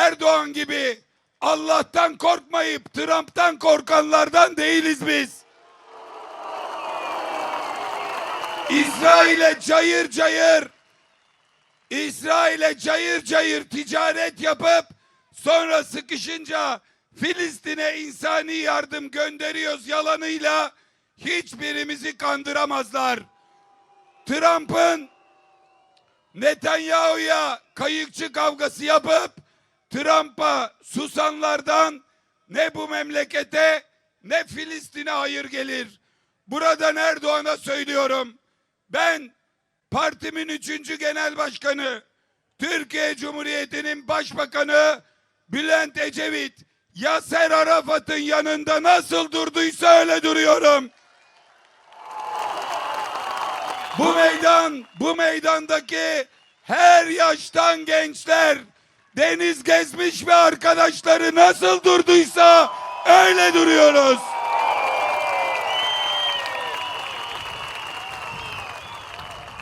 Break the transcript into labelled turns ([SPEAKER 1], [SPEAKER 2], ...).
[SPEAKER 1] Erdoğan gibi Allah'tan korkmayıp Trump'tan korkanlardan değiliz biz. İsrail'e cayır cayır İsrail'e cayır cayır ticaret yapıp sonra sıkışınca Filistin'e insani yardım gönderiyoruz yalanıyla hiçbirimizi kandıramazlar. Trump'ın Netanyahu'ya kayıkçı kavgası yapıp Trump'a susanlardan ne bu memlekete ne Filistin'e hayır gelir. Buradan Erdoğan'a söylüyorum. Ben partimin üçüncü genel başkanı, Türkiye Cumhuriyeti'nin başbakanı Bülent Ecevit, Yaser Arafat'ın yanında nasıl durduysa öyle duruyorum. Bu meydan, bu meydandaki her yaştan gençler, Deniz Gezmiş ve arkadaşları nasıl durduysa öyle duruyoruz.